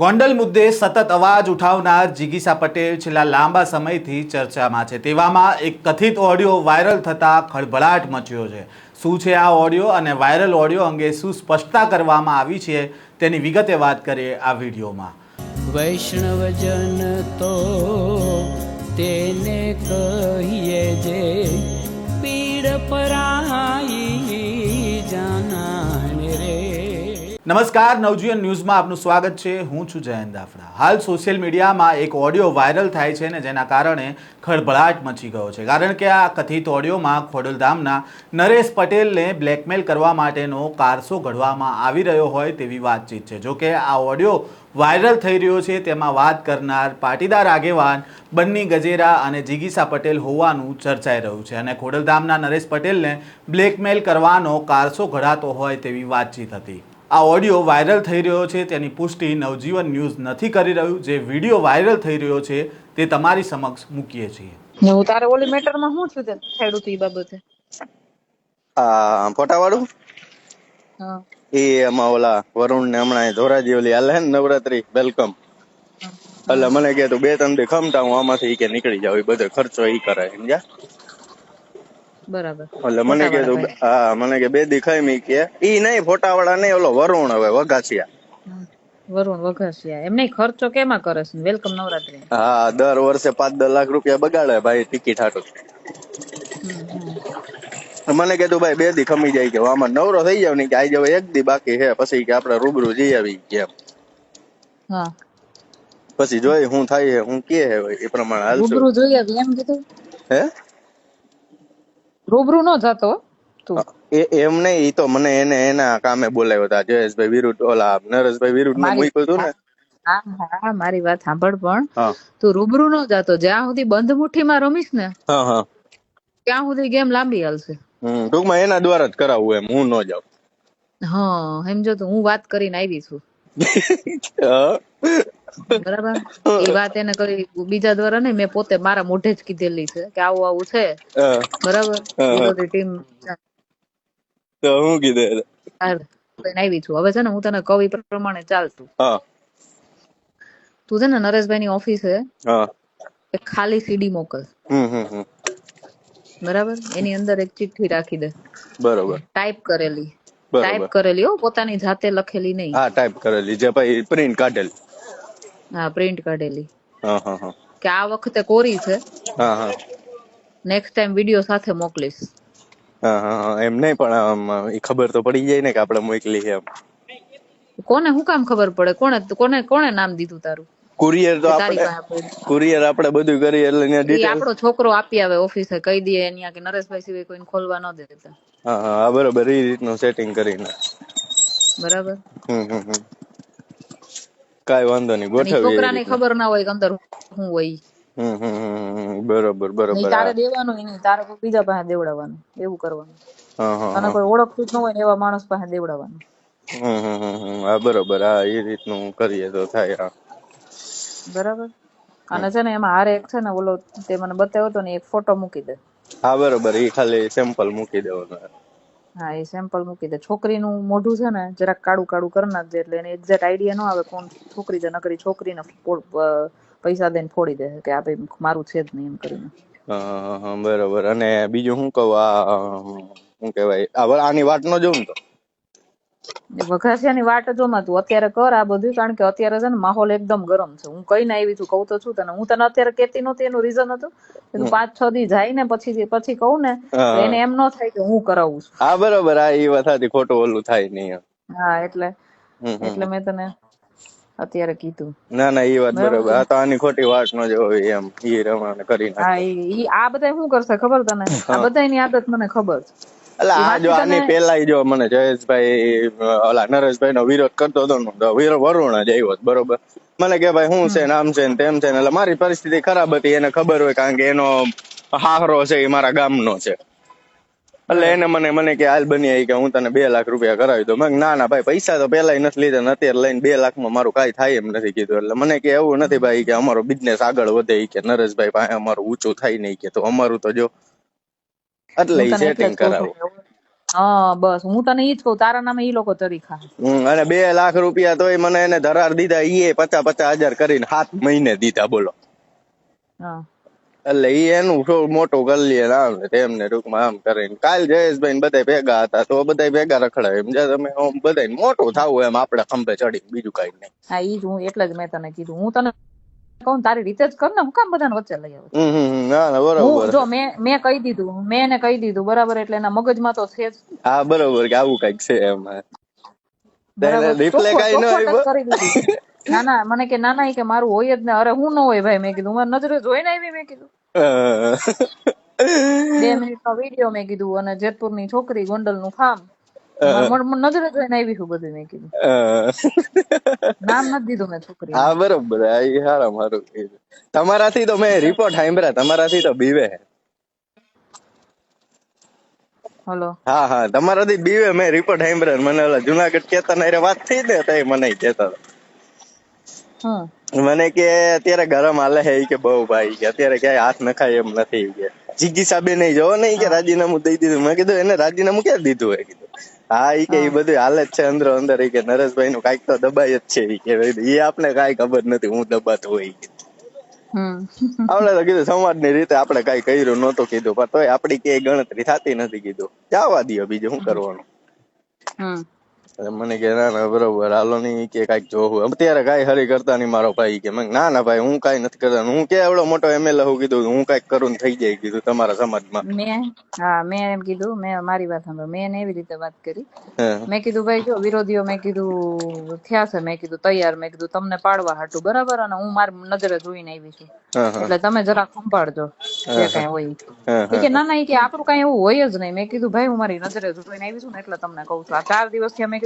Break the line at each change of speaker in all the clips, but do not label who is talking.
ગોંડલ મુદ્દે સતત અવાજ ઉઠાવનાર જીગીસા પટેલ છેલ્લા લાંબા સમયથી ચર્ચામાં છે. તેવામાં એક કથિત ઓડિયો વાયરલ થતાં ખળભળાટ મચ્યો છે. શું છે આ ઓડિયો અને વાયરલ ઓડિયો અંગે શું સ્પષ્ટતા કરવામાં આવી છે તેની વિગતે વાત કરીએ આ વિડીયોમાં.
વૈષ્ણવજન તો તેને કહીએ જે પીડ પરાઈ
નમસ્કાર, નવજીવન ન્યૂઝમાં આપનું સ્વાગત છે. હું છું જયંત દાફડા. હાલ સોશિયલ મીડિયામાં એક ઓડિયો વાયરલ થાય છે ને જેના કારણે ખળભળાટ મચી ગયો છે. કારણ કે આ કથિત ઓડિયોમાં ખોડલધામના નરેશ પટેલને બ્લેકમેલ કરવા માટેનો કારસો ઘડવામાં આવી રહ્યો હોય તેવી વાતચીત છે. જોકે આ ઓડિયો વાયરલ થઈ રહ્યો છે, તેમાં વાત કરનાર પાટીદાર આગેવાન બન્ની ગજેરા અને જીગીસા પટેલ હોવાનું ચર્ચાઈ રહ્યું છે અને ખોડલધામના નરેશ પટેલને બ્લેકમેલ કરવાનો કારસો ઘડાતો હોય તેવી વાતચીત હતી. આ ઓડિયો વાયરલ થઈ રહ્યો છે તેની પુષ્ટિ નવજીવન ન્યૂઝ નથી કરી રહ્યું. જે વીડિયો વાયરલ થઈ રહ્યો છે તે તમારી સમક્ષ મૂકીએ છીએ.
હું તારે ઓલી મેટરમાં શું છું તે થયેલું તું ઈ બાબતે?
આ ફોટા વાળું એ એમાં ઓલા વરુણ ને હમણાં ધોરાજી ઓલી હાલે ને નવરાત્રી વેલકમ એટલે મને કે તું બે ત્રણ દે ખમતા હું આમાંથી કે નીકળી જાવ એ બધો ખર્ચો એ કરે સમજ્યા?
બરાબર.
એટલે મને કે તું હા મને કે બે દી મી કે. ઈ નહીં ફોટા વાળા નહીં ઓલો વરુણ હવે વગાસિયા
વરુણ વઘાસિયા. એમ નહીં ખર્ચો કેમાં કરે છે? વેલકમ નવરાત્રી.
હા દર વર્ષે પાંચ દસ લાખ રૂપિયા બગાડે ભાઈ ટિકિટ હાટો. મને કીધું ભાઈ બે દી ખમી જાય કે આમાં નવરો થઈ જાવ ને કે આઈ જાવ એક દી બાકી છે પછી કે આપણે રૂબરૂ જઈ આવી કે
હા.
પછી જોઈ હું થાય હું કે હે એ પ્રમાણે હાલ
રૂબરૂ જોઈ આવી એમ કીધું?
હે?
રૂબરૂ નો જતો
એ એમ નહીં ઈ તો મને એને એના કામે બોલાવ્યો હતા જયેશભાઈ વિરુદ્ધ ઓલા નરેશભાઈ વિરુદ્ધ ને મૂક્યું હતું ને.
હા હા મારી વાત સાંભળ પણ. તું રૂબરૂ નો જતો જ્યાં સુધી બંધ મુઠ્ઠીમાં રમીશ ને ત્યાં સુધી ગેમ લાંબી હાલશે.
ટૂંકમાં એના દ્વારા જ કરાવવું એમ હું ન જાઉં.
હા સમજો તો હું વાત કરીને આવી છું. બરાબર? એ વાત એને કરી બીજા દ્વારા નહીં મેં પોતે મારા મોઢે જ કીધેલી છે કે આવું આવું છે. બરાબર? બધી ટીમ.
તો હું કીધું
આવી છું. હવે છે ને હું તને કવિ પ્રમાણે ચાલતું. તું છે ને નરેશભાઈ ની ઓફિસ
હા.
એક ખાલી સીડી મોકલ. બરાબર? એની અંદર એક ચિઠ્ઠી રાખી દે.
બરાબર.
ટાઈપ કરેલી. ટાઈપ કરેલી હો પોતાની જાતે લખેલી નહીં.
હા ટાઈપ કરેલી. જે ભાઈ પ્રિન્ટ કાઢેલ.
હા પ્રિન્ટ કાઢેલી.
હા હા હા.
કે આ વખતે કોરી છે.
હા હા.
નેક્સ્ટ ટાઈમ વીડિયો સાથે મોકલીશ.
હા હા હા. એમ નહીં પણ એ ખબર તો પડી જાય ને કે આપણે મોકલી છે
કોને હું કામ ખબર પડે? કોને કોને કોને નામ દીધું તારું?
કુરિયર તો આપણે કુરિયર આપણે બધું કરીએ એટલે
ને
ડિટેલ
આપણો છોકરો આપી આવે ઓફિસે કહી દે અહીંયા કે નરેશભાઈ સિવાય કોઈને ખોલવા ન દેતા
હા હા, બરોબર. એ રીતનું સેટિંગ કરીને.
બરાબર.
હમ હમ હમ. કાંઈ વાંધો નહીં ગોઠવીએ
છોકરાને ખબર ના હોય કે અંદર શું હોય.
બરોબર બરોબર.
તારે દેવાનું નહીં તારે કોઈ બીજા પાસે દેવડાવવાનું એવું કરવાનું.
હા હા
કોઈ ઓળખતું જ ન હોય ને એવા માણસ પાસે દેવડાવવાનું.
હા બરોબર હા એ રીતનું કરીએ તો થાય હા.
બરાબર? અને છે ને એમાં હારે એક છે ને ઓલો તે મને બતાવ્યો હતો ને એક ફોટો મૂકી દે.
હા બરોબર એ ખાલી સેમ્પલ મૂકી દેવાનું.
હા, એ સેમ્પલ મૂકી દે. છોકરીનું મોઢું છે ને, જરાક કાળું કાળું કરી નાખજે એટલે એને એક્ઝેક્ટ આઈડિયા ન આવે કોણ છોકરી છે, નકરી છોકરીને પૈસા દઈને ફોડી દે કે આ ભાઈ મારું છે જ નહીં એમ કરીને.
બરાબર. અને બીજું શું કહું, આ શું કહેવાય આની વાત ન જોઉં તો.
વઘાસિયાની વાટ જોમાં તું. અત્યારે કર આ બધું કારણ કે અત્યારે છે ને માહોલ એકદમ ગરમ છે. હું કઈ આવી છું કહું તો છું તને. હું તને અત્યારે કેતી નહોતી એનું રીઝન હતું તું પાંચ છ દી જાય ને પછી પછી કહું ને એને એમ ન થાય કે હું કરાવું છું.
હા બરોબર. આ એ વથાથી ખોટું ઓલું થાય નહીં
હા એટલે એટલે મેં તને અત્યારે કીધું.
ના ના એ વાત બરોબર? આ તો આની ખોટી વાટ ન જોવી એમ. ઈ રમાને કરી નાખે.
હા ઈ આ બધા શું કરશે ખબર તને? આ બધાની આદત મને ખબર છે.
આ જો આની પેલા જો મને જયેશભાઈ ઓલા નરેશભાઈ નો વિરોધ કરતો હતો વરુણ જ આવ્યો બરોબર? મને કે ભાઈ શું છે ને આમ છે ને તેમ છે ને એટલે મારી પરિસ્થિતિ ખરાબ હતી એને ખબર હોય કારણ કે એનો હાહરો છે એ મારા ગામનો છે. એટલે એને મને મને કે હાલ બની કે હું તને બે લાખ રૂપિયા કરાવી દઉં. મેં ના ના ભાઈ પૈસા તો પેલા નથી લીધા ને અત્યારે લઈને બે લાખમાં મારું કાંઈ થાય એમ નથી કીધું. એટલે મને કે એવું નથી ભાઈ કે અમારો બિઝનેસ આગળ વધે કે નરેશભાઈ પાસે અમારું ઊંચું થાય નહીં કે તો અમારું તો જો એટલે સેટિંગ કરાવું.
હા બસ. હું તને ઈ જ કહું તારા નામે ઈ લોકો
તરીખા. અને બે લાખ રૂપિયા તોય મને એને ધરાર દીધા ઈ પચાસ પચાસ હજાર કરીને સાત મહિને દીધા બોલો. એટલે ઈ એનું થોડું મોટું કરી લે આમ તેમને ટૂંકમાં આમ કરીને. કાલ જયેશભાઈ બધા ભેગા હતા તો બધા ભેગા રખડાય. એમ જ્યાં તમે બધા મોટું થાવું એમ આપડે ખંભે ચડી બીજું કઈ નહીં.
હા ઈ જ હું એટલે જ મેં તને કીધું. હું તને કહું તારી રીતે જ કર ને હું કામ બધાને વચ્ચે લઈ આવું હું જો મેં મેં કહી દીધું મેં એને કહી દીધું બરાબર એટલે એના મગજમાં તો છે જ.
હા બરાબર કે આવું કંઈક છે એમ. ના
ના મને કે ના ના કે મારું હોય જ ને અરે હું ન હોય ભાઈ મેં કીધું. મારી નજરે જોઈને આવી મેં કીધું. બે મિનિટ નો વીડિયો મેં કીધું અને જેતપુરની છોકરી ગોંડલનું ફાર્મ. નજરે જોઈને આવી છું બધું મેં કીધું. નામ નથી દીધું મેં છોકરી
હા બરોબર. હા, હારા મારું તમારાથી તો મેં રિપોર્ટ સાંભળ્યા તમારાથી તો બીવે.
હલો.
હા હા તમારાથી બીવે મેં રિપોર્ટ સાંભળ્યા. મને ઓલા જુનાગઢ કેતા ને વાત થઈ ને તો મને કેતા મને કે અત્યારે ગરમ હાલે છે કે બહુ ભાઈ. કે અત્યારે ક્યાંય હાથ નખાય એમ નથી. કે જીગી સાબે નહીં જોવો નહીં કે રાજીનામું દઈ દીધું. મેં કીધું એને રાજીનામું ક્યાં દીધું? હે કીધું. હા ઈ કે ઈ બધું હાલે જ છે અંદરો અંદર. ઈ કે નરેશભાઈ નું કંઈક તો દબાય જ છે ઈ કે ઈ આપને કાંઈ ખબર નથી હું દબાતો હોય કે. આપણે તો કીધું સમાજની રીતે આપણે કઈ કર્યું નતું કીધું પણ તોય આપડી ક્યાંય ગણતરી થતી નથી કીધું. જવા દ્યો બીજું શું કરવાનું? મને કે ના ના બરોબર હાલો નહીં કે કાંઈક જોવું. અત્યારે કાંઈ હરી કરતા નહીં મારો ભાઈ કે મેં ના ના ભાઈ હું કાંઈ નથી કરતા. હું કે એવડો મોટો એમએલએ હું કીધું હું કાંઈક કરું થઈ જાય કીધું તમારા સમાજમાં.
મેં હા મેં એમ કીધું મેં મારી વાત સાંભળો મેં એને એવી રીતે વાત કરી. મેં કીધું ભાઈ જો વિરોધીઓ મેં કીધું થયા છે મેં કીધું તૈયાર મેં કીધું તમને પાડવા હાટું બરાબર? અને હું મારી નજરે જોઈને આવી છું. એટલે તમે જરા સંભાળજો જે કઈ હોય કે ના ના કે આપણું કઈ એવું હોય જ નહીં. મેં કીધું ભાઈ હું મારી નજરે જોઈને આવી છું ને એટલે તમને કહું છું. આ ચાર દિવસથી મેં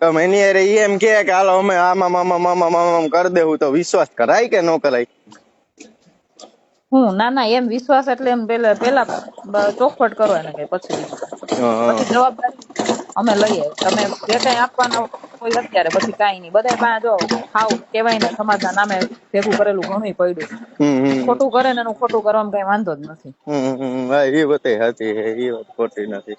એની અરે એમ કે હાલ અમે આમાં મામા મામા મામા કરી દેવું. તો વિશ્વાસ કરાય કે ન કરાય?
હું? ના ના એમ વિશ્વાસ એટલે એમ પેલા પેલા ચોખવટ કરો એને કઈ પછી પછી જવાબદારી અમે લઈએ. તમે જે કઈ આપવાના હોય અત્યારે પછી કાઈ નહીં. બધા પાસે જો હાવ કેવાય ને સમાજના નામે ભેગું કરેલું ઘણું પડ્યું. ખોટું કરે ને એનું ખોટું કરવામાં કઈ વાંધો જ નથી.
એ વાત સાચી એ વાત ખોટી નથી.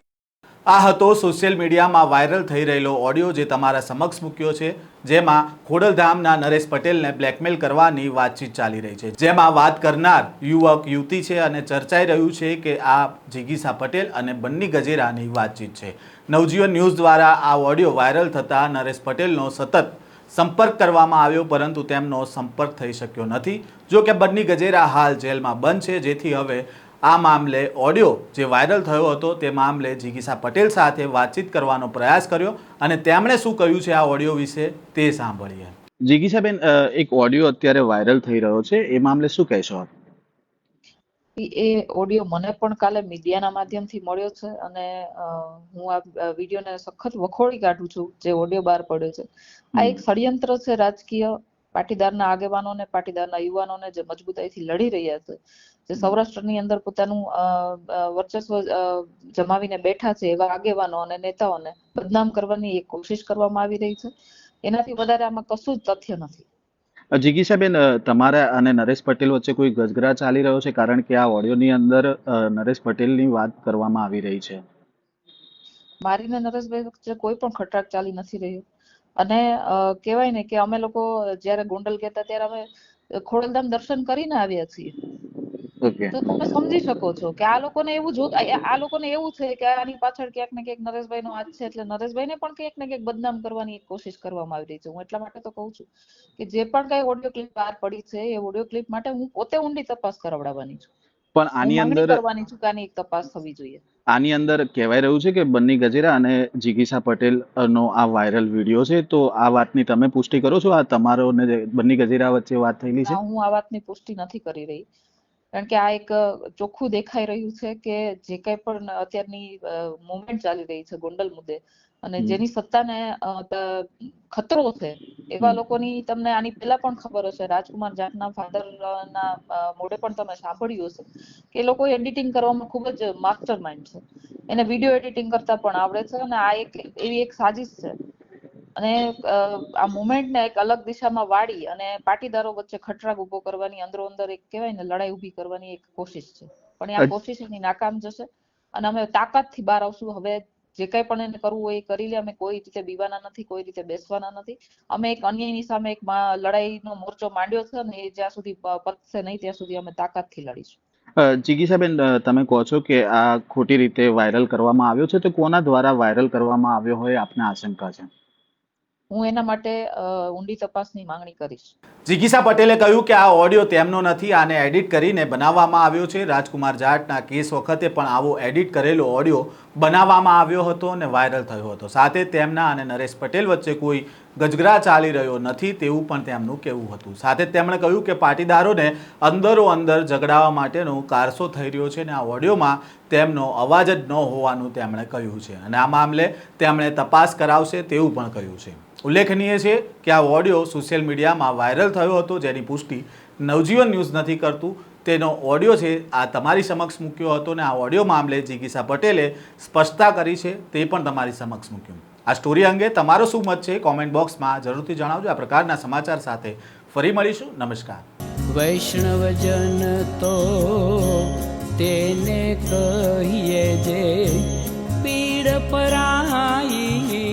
આ હતો સોશિયલ મીડિયામાં વાયરલ થઈ રહેલો ઓડિયો જે તમારા સમક્ષ મૂક્યો છે, જેમાં ખોડલધામના નરેશ પટેલને બ્લેકમેલ કરવાની વાતચીત ચાલી રહી છે. જેમાં વાત કરનાર યુવક, યુવતી છે અને ચર્ચાઈ રહ્યું છે કે આ જિગીસા પટેલ અને બન્ની ગજેરાની વાતચીત છે. નવજીવન ન્યૂઝ દ્વારા આ ઓડિયો વાયરલ થતાં નરેશ પટેલનો સતત સંપર્ક કરવામાં આવ્યો, પરંતુ તેમનો સંપર્ક થઈ શક્યો નથી. જો કે બન્ની ગજેરા હાલ જેલમાં બંધ છે, જેથી હવે આ મામલે ઓડિયો જે વાયરલ થયો હતો તે મામલે જિગીસા પટેલ સાથે વાતચીત કરવાનો પ્રયાસ કર્યો અને તેમણે શું કહ્યું છે આ ઓડિયો વિશે તે સાંભળીએ. જીગીસાબેન એક ઓડિયો અત્યારે વાયરલ થઈ રહ્યો છે એ મામલે શું કહેશો આપ?
એ ઓડિયો મને પણ કાલે મીડિયાના માધ્યમથી મળ્યો છે અને હું આ વિડીયોને સખત વખોડી કાઢું છું જે ઓડિયો બહાર પડ્યો છે. આ એક ષડયંત્ર છે રાજકીય પાટીદારના આગેવાનોને પાટીદારના યુવાનોને જે મજબૂતાઈથી લડી રહ્યા છે. જે સૌરાષ્ટ્રની અંદર પોતાનું વર્ચસ્વ જમાવીને બેઠા છે એવા આગેવાનો અને નેતાઓને બદનામ કરવાની એક કોશિશ કરવામાં આવી રહી છે. એનાથી વધારે આમાં કશું જ તથ્ય નથી.
જિગીશાબેન તમારા અને નરેશ પટેલ વચ્ચે કોઈ ગજગરા ચાલી રહ્યો છે? કારણ કે આ ઓડિયોની અંદર નરેશ પટેલની વાત કરવામાં આવી રહી છે.
મારી ને નરેશભાઈ વચ્ચે કોઈ પણ ખટરાક ચાલી નથી રહ્યો. અને કહેવાય ને કે અમે લોકો જ્યારે ગોંડલ ગયા ત્યારે અમે ખોડલધામ દર્શન કરીને આવ્યા છીએ. તો તમે સમજી શકો છો કે આ લોકોને એવું જો આ લોકોને એવું છે કે આની પાછળ ક્યાંક ને ક્યાંક નરેશભાઈ નો હાથ છે એટલે નરેશભાઈને પણ ક્યાંક ને ક્યાંક બદનામ કરવાની એક કોશિશ કરવામાં આવી રહી છે. હું એટલા માટે તો કહું છું કે જે પણ કઈ ઓડિયો ક્લિપ બહાર પડી છે એ ઓડિયો ક્લિપ માટે હું પોતે ઊંડી તપાસ કરાવડાવવાની છું.
પણ આની અંદર
કરવાની છું કે આની એક તપાસ થવી જોઈએ.
આની અંદર કહેવાય રહ્યું છે કે બન્ની ગજેરા અને જિગીસા પટેલ નો આ વાયરલ વીડિયો છે તો આ વાતની તમે પુષ્ટિ કરો છો? આ તમારો ને બન્ની ગજેરા વચ્ચે વાત થયેલી છે?
હું આ વાતની પુષ્ટિ નથી કરી રહી. કારણ કે આ એક ચોખ્ખું દેખાઈ રહ્યું છે કે જે કઈ પણ અત્યારની મુવમેન્ટ ચાલી રહી છે ગોંડલ મુદ્દે. અને જેની સત્તાને ખતરો છે એવા લોકોની તમને આની પહેલા પણ ખબર હશે. રાજકુમાર જાટના ફાધર ના મોઢે પણ તમે સાંભળ્યું હશે કે લોકો એડિટિંગ કરવામાં ખૂબ જ માસ્ટર માઇન્ડ છે. એને વીડિયો એડિટિંગ કરતા પણ આવડે છે અને આ એક એવી એક સાજિશ છે અને આ મુવમેન્ટ ને એક અલગ દિશામાં વાળી અને પાટીદારો વચ્ચે ખટરાગ ઊભો કરવાની અંદરો અંદર એક કહેવાય ને લડાઈ ઊભી કરવાની એક કોશિશ છે. પણ આ કોશિશ એની નાકામ જશે અને અમે તાકાતથી બહાર આવશું. હવે જે કઈ પણ એને કરવું હોય એ કરી લે. અમે કોઈ રીતે બીવાના નથી કોઈ રીતે બેસવાના નથી. અમે એક અન્યાયની સામે એક લડાઈનો મોરચો માંડ્યો છે અને એ જ્યાં સુધી પતશે નહીં ત્યાં સુધી અમે તાકાતથી લડીશું.
અ, જિગીશાબેન તમે કહો છો કે આ ખોટી રીતે વાયરલ કરવામાં આવ્યો છે. તો કોના દ્વારા વાયરલ કરવામાં આવ્યો હોય આપને આશંકા છે?
હું એના માટે ઊંડી તપાસની માંગણી કરીશ.
જિગીસા પટેલે કહ્યું કે આ ઓડિયો તેમનો નથી, આને એડિટ કરીને બનાવવામાં આવ્યો છે. રાજકુમાર જાટના કેસ વખતે પણ આવો એડિટ કરેલો ઓડિયો બનાવવામાં આવ્યો હતો અને વાયરલ થયો હતો. સાથે તેમના અને નરેશ પટેલ વચ્ચે કોઈ ગજગરા ચાલી રહ્યો નથી તેવું પણ તેમનું કહેવું હતું. સાથે તેમણે કહ્યું કે પાટીદારોને અંદરો અંદર ઝઘડાવા માટેનો કારસો થઈ રહ્યો છે અને આ ઓડિયોમાં તેમનો અવાજ જ ન હોવાનું તેમણે કહ્યું છે અને આ મામલે તેમણે તપાસ કરાવશે તેવું પણ કહ્યું છે. ઉલ્લેખનીય છે કે આ ઓડિયો સોશિયલ મીડિયામાં વાયરલ થયો હતો જેની પુષ્ટિ નવજીવન ન્યૂઝ નથી કરતું. તેનો ઓડિયો છે આ તમારી સમક્ષ મૂક્યો હતો અને આ ઓડિયો મામલે જિગીસા પટેલે સ્પષ્ટતા કરી છે તે પણ તમારી સમક્ષ મૂક્યું. આ સ્ટોરી અંગે તમારો શું મત છે? કોમેન્ટ બોક્સમાં જરૂરથી જણાવજો. આ પ્રકારના સમાચાર સાથે ફરી મળીશું. નમસ્કાર.
વૈષ્ણવજન તો તેને કહીએ જે પીડ પરાઈ